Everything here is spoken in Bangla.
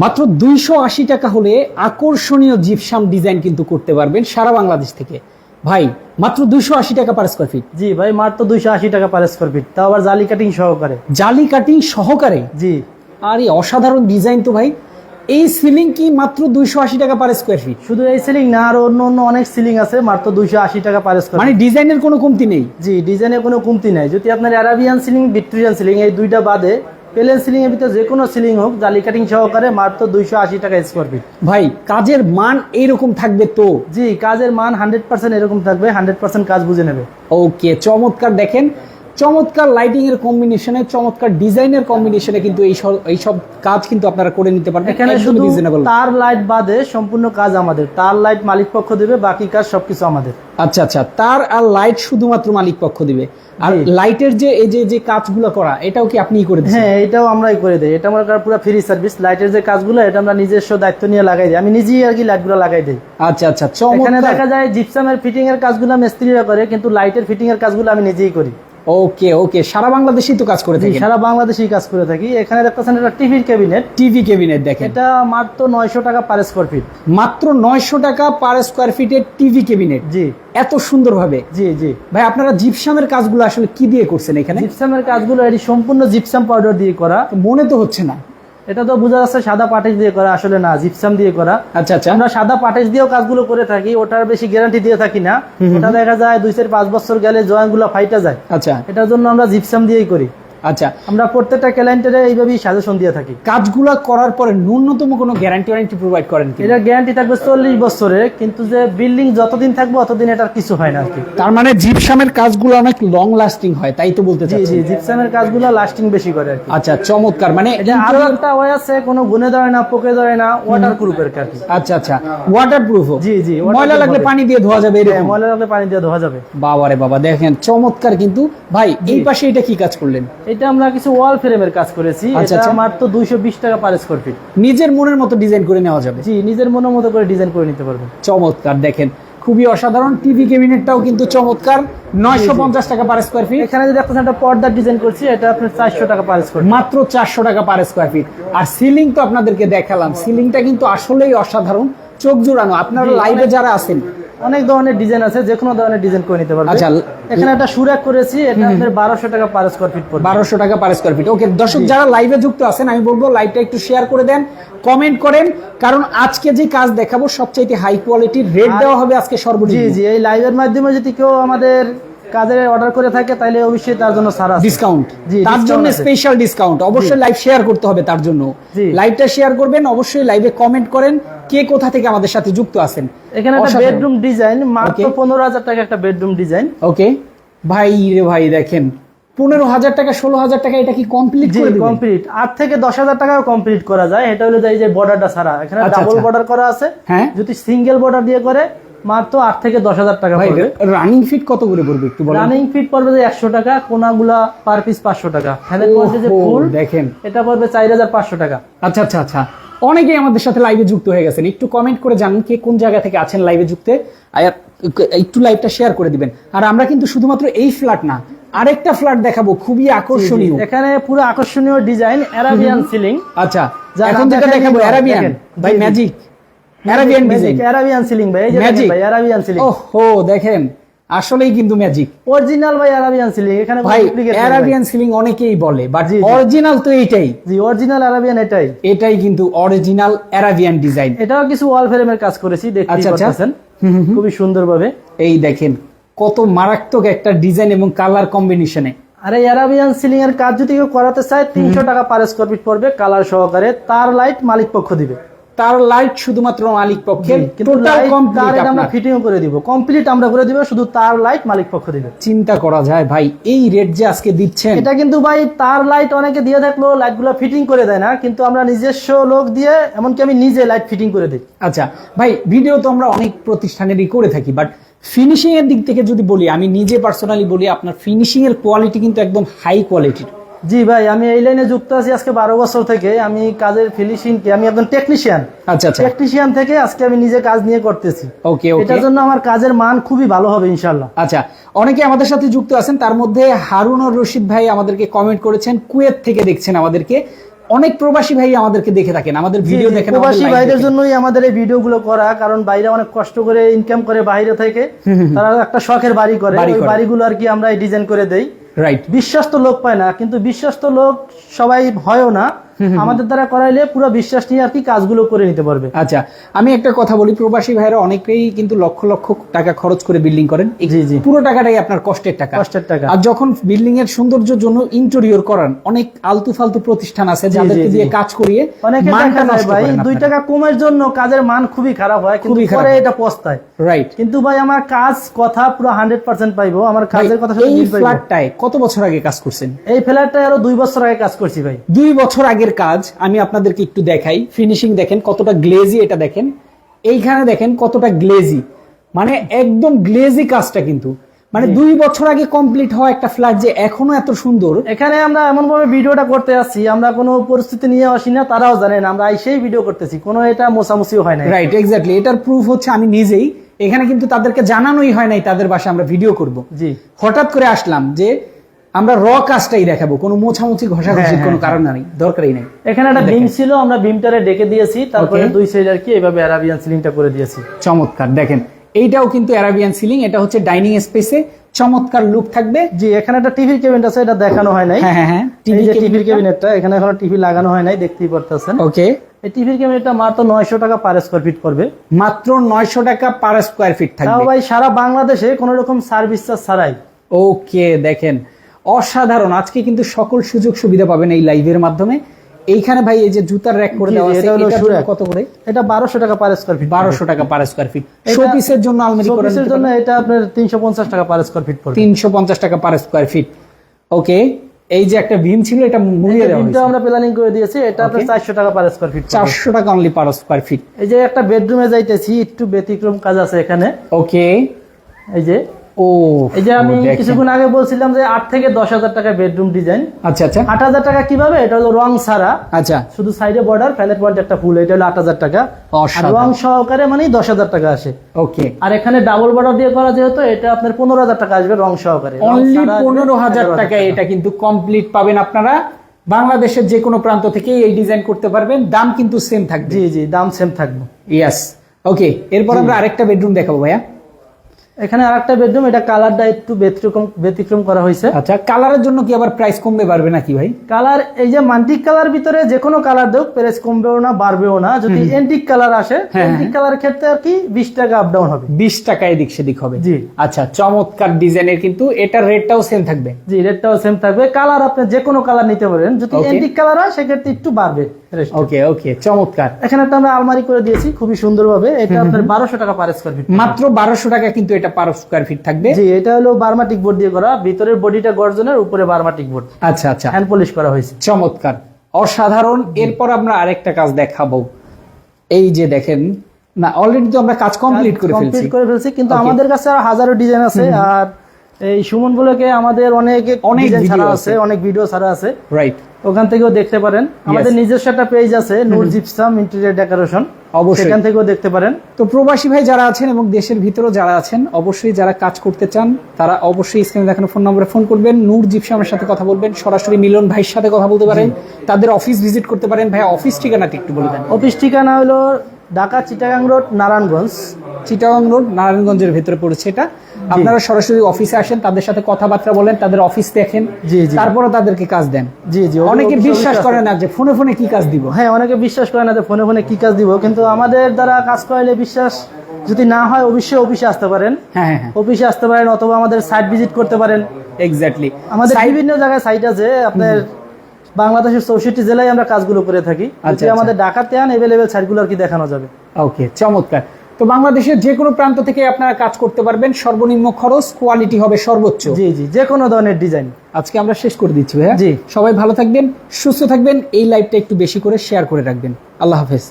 মাত্র দুইশো আশি টাকা হলে আকর্ষণীয় জিপসাম ডিজাইন কিন্তু করতে পারবেন সারা বাংলাদেশ থেকে। ভাই মাত্র দুইশো আশি টাকা পার স্কোয়ার ফিট জি ভাই মাত্র দুইশো আশি টাকা পার স্কোয়ার ফিট তাও আবার জালি কাটিং সহকারে। জালি কাটিং সহকারে? জি। আর এই অসাধারণ ডিজাইন তো ভাই। এই সিলিং কি মাত্র দুইশো আশি টাকা পার স্কোয়ার ফিট শুধু এই সিলিং না আর অন্য অন্য অনেক সিলিং আছে মাত্র দুইশো আশি টাকা পার স্কোয়ার মানে ডিজাইনের কোনো কমতি নেই? জি ডিজাইনের কোনো কমতি নেই। যদি আপনার অ্যারাবিয়ান সিলিং ভিক্টোরিয়ান সিলিং এই দুইটা বাদে প্লেন সিলিং এর ভিতরে যে কোনো সিলিং হোক জালি কাটিং সহকারে মাত্র দুইশো আশি টাকা স্কোয়ার ফিট ভাই কাজের মান এইরকম থাকবে তো? জি কাজের মান হান্ড্রেড পার্সেন্ট এরকম থাকবে হান্ড্রেড পার্সেন্ট কাজ বুঝে নেবে। ওকে চমৎকার দেখেন। চমৎকার লাইটিং এর কম্বিনেশনে চমৎকার ডিজাইনের কম্বিনেশনে কিন্তু এই সব এই সব কাজ কিন্তু আপনারা করে নিতে পারবেন। এখানে শুধু। তার লাইট বাদে সম্পূর্ণ কাজ আমাদের। তার লাইট মালিক পক্ষ দেবে বাকি কাজ সবকিছু আমাদের। আচ্ছা আচ্ছা। তার আর লাইট শুধুমাত্র মালিক পক্ষ দিবে। আর লাইটের যে এই যে যে কাজগুলো করা এটাও কি আপনিই করে দিচ্ছেন? হ্যাঁ এটাও আমরাই করে দেই। এটা আমার পুরো ফ্রি সার্ভিস লাইটের যে কাজগুলো এটা আমরা নিজস্ব দায়িত্ব নিয়ে লাগাই দিই। আমি নিজেই আর কি লাইটগুলো লাগাই দিই। আচ্ছা আচ্ছা। এখানে দেখা যায় জিপসামের ফিটিং এর কাজগুলো মিস্ত্রিরা করে কিন্তু লাইটের ফিটিং এর কাজগুলো আমি নিজেই করি। ওকে ওকে সারা বাংলাদেশেই তো কাজ করে থাকি সারা বাংলাদেশেই কাজ করে থাকি। এখানে দেখতেছেন এটা টিভির ক্যাবিনেট। টিভি ক্যাবিনেট দেখেন। এটা মাত্র নয়শো টাকা পার স্কোয়ার ফিট মাত্র নয়শো টাকা পার স্কোয়ার ফিটের টিভি ক্যাবিনেট। জি। এত সুন্দরভাবে। জি জি। ভাই আপনারা জিপসামের কাজগুলো আসলে কি দিয়ে করছেন এখানে? জিপসামের কাজগুলো এটি সম্পূর্ণ জিপসাম পাউডার দিয়ে করা। মনে তো হচ্ছে না। এটা তো বোঝা যাচ্ছে সাদা পাটেজ দিয়ে করা আসলে না জিপসাম দিয়ে করা। আচ্ছা আচ্ছা। আমরা সাদা পাটেজ দিয়েও কাজগুলো করে থাকি ওটার বেশি গ্যারান্টি দিয়ে থাকি না। ওটা দেখা যায় দুই চার পাঁচ বছর গেলে জয়েন্টগুলো ফাইটা যায়। আচ্ছা। এটার জন্য আমরা জিপসাম দিয়েই করি। আচ্ছা আমরা প্রত্যেকটা ক্লায়েন্টের এইভাবেই সাজেশন দিয়ে থাকি। কাজগুলা করার পরে ন্যূনতম কোনো গ্যারান্টি ওয়ারেন্টি প্রোভাইড করেন কি এটা গ্যারান্টি থাকবে চল্লিশ বছরের কিন্তু যে বিল্ডিং যতদিন থাকবে অতদিন এটার কিছু হয় না আর কি। তার মানে জিপসামের কাজগুলো অনেক লং লাস্টিং হয় তাই তো বলতে জি জি জিপসামের কাজগুলো লাস্টিং বেশি করে আর কি। আচ্ছা চমৎকার মানে এটা আরও একটা ওয়ে আছে কোনো গুনে ধরে না পোকে ধরে না ওয়াটার প্রুফের আর কি আচ্ছা আচ্ছা ওয়াটার প্রুফ জি, জি, ময়লা লাগলে পানি দিয়ে ধোয়া যাবে হ্যাঁ, এরকম ময়লা লাগলে পানি দিয়ে ধোয়া যাবে। বাবা রে বাবা দেখেন চমৎকার কিন্তু। ভাই এই পাশে এটা কি কাজ করলেন? এটা আমরা কিছু ওয়াল ফ্রেমের কাজ করেছি। আচ্ছা, এটা আচ্ছা। মাত্র দুইশো বিশ টাকা পার স্কোয়ার ফিট নিজের মনের মতো ডিজাইন করে নেওয়া যাবে। জি নিজের মনের মতো করে ডিজাইন করে নিতে পারবেন। চমৎকার দেখেন। খুবই অসাধারণ। টিভি ক্যাবিনেটটাও কিন্তু চমৎকার। নয়শো পঞ্চাশ টাকা পার স্কোয়ার ফিট এখানে যদি আপনার একটা পর্দা ডিজাইন করছি এটা আপনার চারশো টাকা পার স্কোয়ার মাত্র চারশো টাকা পার স্কোয়ার ফিট আর সিলিং তো আপনাদেরকে দেখালাম। সিলিংটা কিন্তু আসলেই অসাধারণ। চোখ জোড়ানো। আপনারা লাইভে যারা আছেন অনেক ধরনের ডিজাইন আছে যে কোনো ধরনের ডিজাইন করে নিতে পারবেন আচ্ছা, এখানে একটা সুরাক করেছি এটা আপনার বারোশো টাকা পার স্কোয়ার ফিট পড়বে। বারোশো টাকা পার স্কোয়ার ফিট ওকে দর্শক যারা লাইভে যুক্ত আছেন আমি বলব লাইভটা একটু শেয়ার করে দেন কমেন্ট করেন কারণ আজকে যে কাজ দেখাবো সবচাইতে হাই কোয়ালিটির রেট দেওয়া হবে আজকে জি সর্বনিম্ন। জি এই লাইভের মাধ্যমে যদি কেউ আমাদের কাজের অর্ডার করে থাকে তাহলে অবশ্যই তার জন্য সারা ডিসকাউন্ট তার জন্য স্পেশাল ডিসকাউন্ট অবশ্যই লাইভ শেয়ার করতে হবে তার জন্য। লাইভটা শেয়ার করবেন অবশ্যই লাইভে কমেন্ট করেন কে কোথা থেকে আমাদের সাথে যুক্ত আছেন। এখানে একটা বেডরুম ডিজাইন মাত্র. পনেরো হাজার টাকা একটা বেডরুম ডিজাইন ওকে ভাই রে ভাই দেখেন পনেরো হাজার টাকা ষোলো হাজার টাকা এটা কি কমপ্লিট করে কমপ্লিট আট থেকে দশ হাজার টাকাও কমপ্লিট করা যায়। এটা হলো যে এই যে বর্ডারটা ছাড়া। এখানে আচ্ছা, ডাবল আচ্ছা। বর্ডার করা আছে। হ্যাঁ। যদি সিঙ্গেল বর্ডার দিয়ে করে মাত্র আট থেকে দশ হাজার টাকা পড়বে। রানিং ফিট কত করে পড়বে একটু রানিং ফিট পড়বে যে একশো টাকা কোনাগুলা পার পিস পাঁচশো টাকা। দেখেন। এটা পড়বে চার হাজার পাঁচশো টাকা। আচ্ছা আচ্ছা আচ্ছা। অনেকেই আমাদের সাথে লাইভে যুক্ত হয়ে গেছেন। একটু কমেন্ট করে জানান কে কোন জায়গা থেকে আছেন লাইভে যুক্তে। একটু লাইভটা শেয়ার করে দিবেন। আর আমরা কিন্তু শুধুমাত্র এই ফ্ল্যাট না আরেকটা ফ্ল্যাট দেখাবো খুবই আকর্ষণীয়। এখানে পুরো আকর্ষণীয় ডিজাইন অ্যারাবিয়ান সিলিং আচ্ছা এখন যেটা দেখাবো অ্যারাবিয়ান। ভাই। Magic Arabian design Arabian ceiling ভাই এই যে দেখেন ম্যাজিক ভাই অ্যারাবিয়ান সিলিং ওহো দেখেন আসলেই কিন্তু ম্যাজিক অরিজিনাল ভাই অ্যারাবিয়ান সিলিং এখানে ভাই সিলিং অনেকেই বলে বাট। অরিজিনাল তো এইটাই। জি অরিজিনাল এটাই। এটাই কিন্তু অরিজিনাল অ্যারাবিয়ান ডিজাইন এটাও কিছু ওয়াল ফ্রেমের কাজ করেছি দেখতে আচ্ছা, আচ্ছা। পাচ্ছেন খুবই সুন্দরভাবে। এই দেখেন কত মারাত্মক একটা ডিজাইন এবং কালার কম্বিনেশনে আরে এই অ্যারাবিয়ান সিলিং এর কাজ যদি কেউ করাতে চায় তিনশো টাকা পার স্কোয়ার ফিট পড়বে কালার সহকারে তার লাইট মালিক পক্ষ দিবে। তার লাইট শুধুমাত্র মালিক কিন্তু টোটাল কমপ্লিট আমরা ফিটিং করে দিব। কমপ্লিট আমরা করে দিব শুধু তার লাইট মালিক পক্ষ দিবে। চিন্তা করা যায় ভাই এই রেট যে আজকে দিচ্ছেন। এটা কিন্তু ভাই তার লাইট অনেকে দিয়ে থাকল লাইটগুলো ফিটিং করে দেয় না কিন্তু আমরা নিজস্ব লোক দিয়ে এমনকি আমি নিজে লাইট ফিটিং করে দিই। আচ্ছা ভাই ভিডিও তো আমরা অনেক প্রতিষ্ঠানেরই করে থাকি বাট ফিনিশিং এর দিক থেকে যদি বলি আমি নিজে পার্সোনালি বলি আপনার ফিনিশিং এর কোয়ালিটি কিন্তু একদম হাই কোয়ালিটির জি ভাই আমি এই লাইনে যুক্ত আছি আজকে বারো বছর থেকে। আমি কাজের ফিনিশিং কে আমি একজন টেকনিশিয়ান আচ্ছা আচ্ছা। টেকনিশিয়ান থেকে আজকে আমি নিজে কাজ নিয়ে করতেছি। ওকে ওকে এটার জন্য আমার কাজের মান খুবই ভালো হবে ইনশাল্লাহ আচ্ছা অনেকে আমাদের সাথে যুক্ত আছেন তার মধ্যে হারুন আর রশিদ ভাই আমাদেরকে কমেন্ট করেছেন কুয়েত থেকে দেখছেন আমাদেরকে। অনেক প্রবাসী ভাই আমাদেরকে দেখে থাকেন আমাদের ভিডিও দেখেন প্রবাসী ভাইদের জন্যই আমাদের এই ভিডিওগুলো করা কারণ বাইরে অনেক কষ্ট করে ইনকাম করে বাইরে থেকে। তারা একটা শখের বাড়ি করে ওই করে। বাড়িগুলো আর কি আমরা ডিজাইন করে দেই। রাইট বিশ্বস্ত লোক পায় না কিন্তু বিশ্বস্ত লোক সবাই হয়ও না। আমাদের দ্বারা করাইলে পুরো বিশ্বাস নিয়ে আর কি কাজগুলো করে নিতে পারবে। আচ্ছা আমি একটা কথা বলি প্রবাসী ভাইরা অনেকেই কিন্তু লক্ষ লক্ষ টাকা খরচ করে বিল্ডিং করেন। পুরো টাকাটাই আপনার কষ্টের টাকা। কষ্টের টাকা। আর যখন বিল্ডিং এর সৌন্দর্যের জন্য ইন্টেরিয়র করান অনেক আলতু ফালতু প্রতিষ্ঠান আছে যাদেরকে দিয়ে কাজ করিয়ে অনেকে দেখা যায় নষ্ট ভাই করেন দুই টাকা কমের জন্য কাজের মান খুবই খারাপ হয় কিন্তু পরে এটা পস্তায়। রাইট কিন্তু ভাই আমার কাজ কথা পুরো হান্ড্রেড পার্সেন্ট পাইবো আমার কাজের কথা এই ফ্ল্যাটটায় কত বছর আগে কাজ করছেন? এই ফ্ল্যাটটায় আরও দুই বছর আগে কাজ করছি ভাই। দুই বছর আগের কাজ আমি আপনাদেরকে একটু দেখাই। ফিনিশিং দেখেন কতটা গ্লেজি এটা দেখেন। এইখানে দেখেন কতটা গ্লেজি মানে একদম গ্লেজি কাজটা কিন্তু। মানে দুই বছর আগে কমপ্লিট হওয়া একটা ফ্ল্যাট যে এখনও এত সুন্দর। এখানে আমরা এমন ভাবে ভিডিওটা করতে যাচ্ছি আমরা কোনো পরিস্থিতি নিয়ে আসি না তারাও জানেন আমরা সেই ভিডিও করতেছি কোনো এটা মোছামুছিও হয় না রাইট এক্স্যাক্টলি এটার প্রুফ হচ্ছে আমি নিজেই। এখানে কিন্তু তাদেরকে জানানোই হয় নাই তাদের বাসায় আমরা ভিডিও করব। জি। হঠাৎ করে আসলাম যে আমরা র কাজটাই দেখাবো। কোনো মোছামুছি ঘষাঘষির হ্যাঁ, কোনো কারণ নেই দরকারই নেই। এখানে একটা বিম ছিল আমরা বিমটারে ডেকে দিয়েছি তারপরে. দুই সাইড আর কি এইভাবে অ্যারাবিয়ান সিলিংটা করে দিয়েছি। চমৎকার দেখেন। এইটাও কিন্তু অ্যারাবিয়ান সিলিং এটা হচ্ছে ডাইনিং স্পেসে চমৎকার লুক থাকবে। জি এখানে একটা টিভির কেবিনেট আছে এটা দেখানো হয় নাই। হ্যাঁ হ্যাঁ হ্যাঁ। এই টিভির কেবিনেটটা এখানে এখনও টিভি লাগানো হয় নাই দেখতেই পারতেছেন। ওকে এই টিভির কেবিনেটটা মাত্র নয়শো টাকা পার স্কোয়ার ফিট পড়বে মাত্র নয়শো টাকা পার স্কোয়ার ফিট থাকবে। ভাই সারা বাংলাদেশে কোনো রকম সার্ভিস চার্জ ছাড়াই। ওকে দেখেন। অসাধারণ। আজকে কিন্তু সকল সুযোগ সুবিধা পাবেন এই লাইভের মাধ্যমে। এইখানে ভাই এই যে জুতার র্যাক করে দেওয়া আছে এটা হলো। কত করে? এটা বারোশো টাকা পার স্কোয়ার ফিট বারোশো টাকা পার স্কোয়ার ফিট শোপিসের জন্য আলমারি করে শোপিসের জন্য এটা আপনার তিনশো পঞ্চাশ টাকা পার স্কোয়ার ফিট পড়বে। তিনশো পঞ্চাশ টাকা পার স্কোয়ার ফিট ওকে এই যে একটা বিম ছিল এটা মুড়িয়ে দেওয়া হয়েছে। আমরা প্ল্যানিং করে দিয়েছি এটা আপনার Okay. চারশো টাকা পার স্কোয়ার ফিট চারশো টাকা অনলি পার স্কোয়ার ফিট এই যে একটা বেডরুমে যাইতেছি একটু ব্যতিক্রম কাজ আছে এখানে। ওকে এই যে ও এই যে আমি কিছুক্ষণ আগে বলছিলাম যে আট থেকে দশ হাজার টাকা বেডরুম ডিজাইন আচ্ছা আচ্ছা। আট হাজার টাকা কীভাবে? এটা হলো রং ছাড়া। আচ্ছা। শুধু সাইডে বর্ডার প্যালেট পয়েন্ট একটা ফুল এটা হলো আট হাজার টাকা। রং সহকারে মানে দশ হাজার টাকা আসে। ওকে। আর এখানে ডাবল বর্ডার দিয়ে করা যেহেতু এটা আপনার পনেরো হাজার টাকা আসবে রং সহকারে। অনলি পনেরো হাজার 11,000 টাকায় এটা কিন্তু কমপ্লিট পাবেন আপনারা। বাংলাদেশের যে কোনো প্রান্ত থেকে এই ডিজাইন করতে পারবেন। দাম কিন্তু সেম থাকবে। জি জি দাম সেম থাকবে। ইয়াস ওকে এরপর আমরা আরেকটা বেডরুম দেখাবো ভাইয়া। এখানে আরেকটা বেডরুম এটা কালারটা একটু ব্যতিক্রম ব্যতিক্রম করা হয়েছে। আচ্ছা কালারের জন্য কি আবার প্রাইস কমবে পারবে নাকি ভাই? কালার এই যে মান্টিক কালার ভিতরে যে কোনো কালার দেখ প্রাইস কমবেও না বাড়বেও না। যদি এন্টিক কালার আসে হ্যাঁ, এন্টিক কালার ক্ষেত্রে আর কি বিশ টাকা আপ ডাউন হবে। বিশ টাকা এদিক সেদিক হবে। জি। আচ্ছা চমৎকার ডিজাইনের কিন্তু এটার রেটটাও সেম থাকবে। জি রেটটাও সেম থাকবে। কালার আপনি যে কোনো কালার নিতে পারেন। যদি. এন্টিক কালার হয় সেক্ষেত্রে একটু বাড়বে ওকে ওকে চমৎকার। এখানে একটা আমরা আলমারি করে দিয়েছি খুবই সুন্দরভাবে। এটা আপনার বারোশো টাকা পার স্কোয়ার ফিট মাত্র বারোশো টাকা কিন্তু এটা পার স্কোয়ার ফিট থাকবে। জি এটা হলো বার্মাটিক বোর্ড দিয়ে করা। ভিতরের বডিটা গর্জনের উপরে বার্মাটিক বোর্ড। আচ্ছা আচ্ছা। হ্যান্ড পলিশ করা হয়েছে। চমৎকার। অসাধারণ। এরপর আমরা আরেকটা কাজ দেখাবো। এই যে দেখেন না অলরেডি তো আমরা কাজ কমপ্লিট করে ফেলছি। কমপ্লিট করে ফেলছি কিন্তু আমাদের কাছে আর হাজারো ডিজাইন আছে। আর এই সুমন বলেকে আমাদের অনেক অনেক ছাড়া আছে। অনেক ভিডিও ছাড়া আছে। রাইট ওখান থেকেও দেখতে পারেন। আমাদের নিজস্ব একটা পেজ আছে নূর জিপসাম ইন্টেরিয়ার ডেকোরেশন অবশ্যই। এখান থেকেও দেখতে পারেন। তো প্রবাসী ভাই যারা আছেন এবং দেশের ভিতরেও যারা আছেন অবশ্যই যারা কাজ করতে চান তারা অবশ্যই স্ক্রিনে দেখানো ফোন নম্বরে ফোন করবেন। নূর জিপসামের সাথে কথা বলবেন। সরাসরি মিলন ভাইয়ের সাথে কথা বলতে পারেন। তাদের অফিস ভিজিট করতে পারেন। ভাই অফিস ঠিকানাটি একটু বলবেন দেন। অফিস ঠিকানা হলো ঢাকা চিটাগাং রোড নারায়ণগঞ্জ। চিটাগাং রোড নারায়ণগঞ্জের ভেতরে পড়েছে এটা। আপনারা সরাসরি অফিসে আসেন তাদের সাথে কথাবার্তা বলেন তাদের অফিস দেখেন। জি, জি। তারপরে তাদেরকে কাজ দেন। জি জি অনেকে বিশ্বাস করে না যে ফোনে ফোনে কি কাজ দিব। হ্যাঁ অনেকে বিশ্বাস করে না যে ফোনে ফোনে কি কাজ দিব কিন্তু আমাদের দ্বারা কাজ করাইলে বিশ্বাস যদি না হয় অবশ্যই অফিসে আসতে পারেন। হ্যাঁ হ্যাঁ হ্যাঁ। অফিসে আসতে পারেন অথবা আমাদের সাইট ভিজিট করতে পারেন। এক্স্যাক্টলি আমাদের বিভিন্ন জায়গায় সাইট আছে আপনার বাংলাদেশের চৌষট্টি জেলায় আমরা কাজগুলো করে থাকি। আচ্ছা। আমাদের ঢাকাতে আন এভেলেবেল সাইটগুলো আর কি দেখানো যাবে। ওকে চমৎকার। তো বাংলাদেশের যে কোনো প্রান্ত থেকে আপনারা কাজ করতে পারবেন। সর্বনিম্ন খরচ কোয়ালিটি হবে সর্বোচ্চ। জি জি যে কোনো ধরনের ডিজাইন আজকে আমরা শেষ করে দিচ্ছি ভাইয়া। জি। সবাই ভালো থাকবেন সুস্থ থাকবেন। এই লাইভটা একটু বেশি করে শেয়ার করে রাখবেন। আল্লাহ হাফেজ।